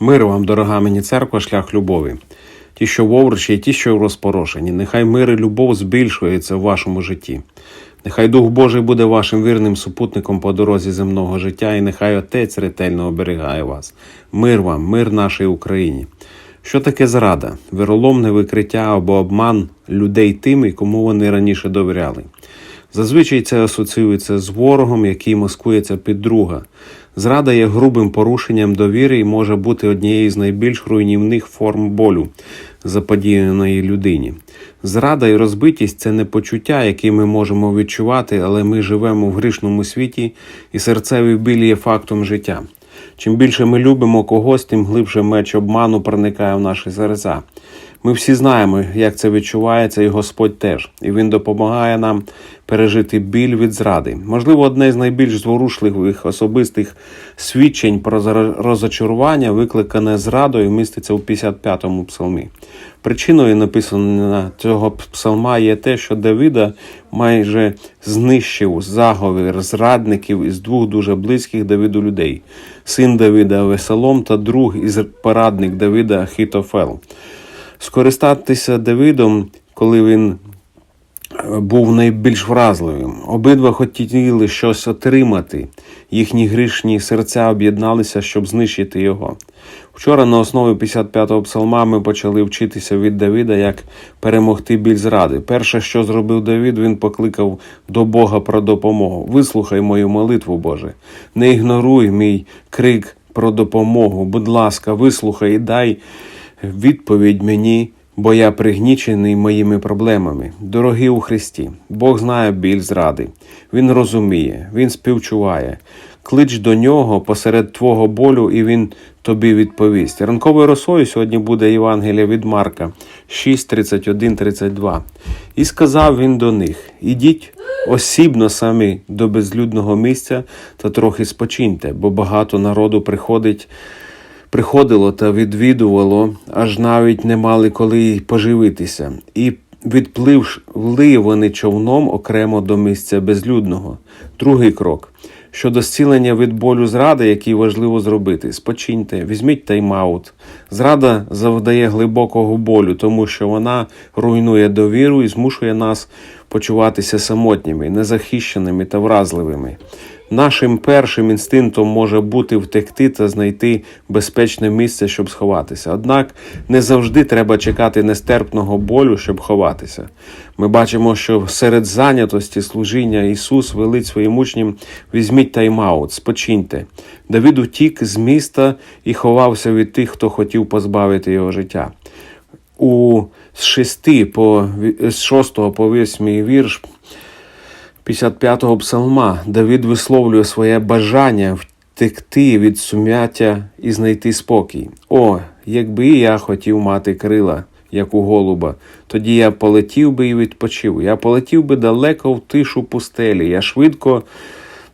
Мир вам, дорога мені церква, шлях любові. Ті, що вовручі, і ті, що розпорошені. Нехай мир і любов збільшується в вашому житті. Нехай Дух Божий буде вашим вірним супутником по дорозі земного життя, і нехай Отець ретельно оберігає вас. Мир вам, мир нашій Україні. Що таке зрада? Віроломне викриття або обман людей тими, кому вони раніше довіряли. Зазвичай це асоціюється з ворогом, який маскується під друга. Зрада є грубим порушенням довіри і може бути однією з найбільш руйнівних форм болю, заподіяної людині. Зрада і розбитість це не почуття, які ми можемо відчувати, але ми живемо в грішному світі, і серцевий біль є фактом життя. Чим більше ми любимо когось, тим глибше меч обману проникає в наші серця. Ми всі знаємо, як це відчувається, і Господь теж, і Він допомагає нам пережити біль від зради. Можливо, одне з найбільш зворушливих особистих свідчень про розочарування, викликане зрадою, міститься у 55-му псалмі. Причиною написано цього псалма є те, що Давида майже знищив заговір зрадників із двох дуже близьких Давиду людей: син Давида Весолом та друг із порадник Давида Хітофел скористатися Давидом, коли він був найбільш вразливим. Обидва хотіли щось отримати. Їхні грішні серця об'єдналися, щоб знищити його. Вчора на основі 55-го псалма ми почали вчитися від Давида, як перемогти біль зради. Перше, що зробив Давид, він покликав до Бога про допомогу. Вислухай мою молитву, Боже. Не ігноруй мій крик про допомогу. Будь ласка, вислухай і дай відповідь мені, бо я пригнічений моїми проблемами. Дорогі у Христі, Бог знає біль зради. Він розуміє, Він співчуває. Клич до нього посеред твого болю, і він тобі відповість. Ранковою росою сьогодні буде Євангелія від Марка 6, 31, 32. І сказав він до них: Ідіть осібно самі до безлюдного місця та трохи спочиньте, бо багато народу приходить приходило та відвідувало, аж навіть не мали коли поживитися, і відпливли вони човном окремо до місця безлюдного. Другий крок. Щодо зцілення від болю зради, який важливо зробити, спочиньте, візьміть тайм-аут. Зрада завдає глибокого болю, тому що вона руйнує довіру і змушує нас почуватися самотніми, незахищеними та вразливими. Нашим першим інстинктом може бути втекти та знайти безпечне місце, щоб сховатися. Однак не завжди треба чекати нестерпного болю, щоб ховатися. Ми бачимо, що серед зайнятості служіння Ісус велить своїм учням візьміть тайм-аут, спочиньте. Давид утік з міста і ховався від тих, хто хотів позбавити його життя. У з 6 по з 6 по 8 вірш 55-го псалма Давид висловлює своє бажання втекти від сум'яття і знайти спокій. О, якби я хотів мати крила, як у голуба, тоді я полетів би і відпочив. Я полетів би далеко в тишу пустелі. Я швидко,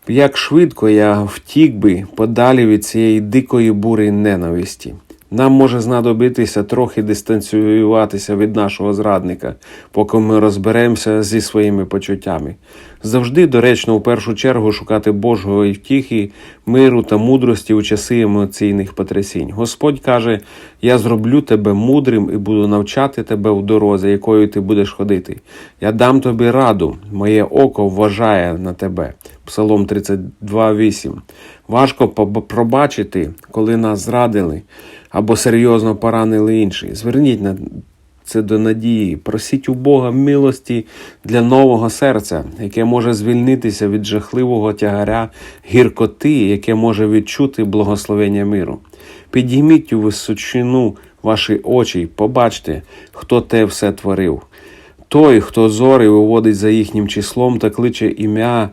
як швидко я втік би подалі від цієї дикої бури ненависті. Нам може знадобитися трохи дистанціюватися від нашого зрадника, поки ми розберемося зі своїми почуттями. Завжди доречно у першу чергу шукати Божого втіхи, миру та мудрості у часи емоційних потрясінь. Господь каже: Я зроблю тебе мудрим і буду навчати тебе в дорозі, якою ти будеш ходити. Я дам тобі раду, моє око вважає на тебе. Псалом 32,8. Важко пробачити, коли нас зрадили або серйозно поранили інші. Зверніть на це до надії. Просіть у Бога милості для нового серця, яке може звільнитися від жахливого тягаря гіркоти, яке може відчути благословення миру. Підійміть у височину ваші очі, й побачте, хто те все творив. Той, хто зори виводить за їхнім числом та кличе ім'я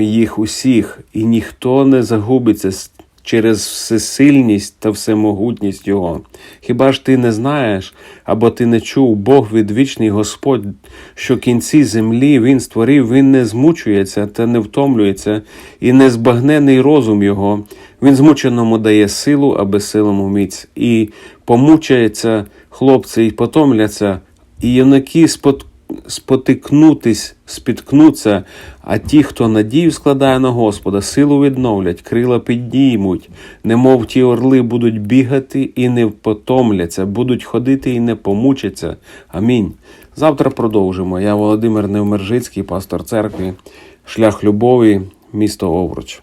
їх усіх, і ніхто не загубиться с- через всесильність та всемогутність Його. Хіба ж ти не знаєш, або ти не чув Бог відвічний Господь, що кінці землі Він створив, Він не змучується та не втомлюється, і незбагнений розум Його. Він змученому дає силу, а безсилому міць, і помучається хлопці, і потомляться, і юнаки спот спотикнутись, спіткнуться, а ті, хто надію складає на Господа, силу відновлять, крила піднімуть, немов ті орли будуть бігати і не потомляться, будуть ходити і не помучаться. Амінь. Завтра продовжимо. Я Володимир Невмержицький, пастор церкви, шлях любові, місто Овруч.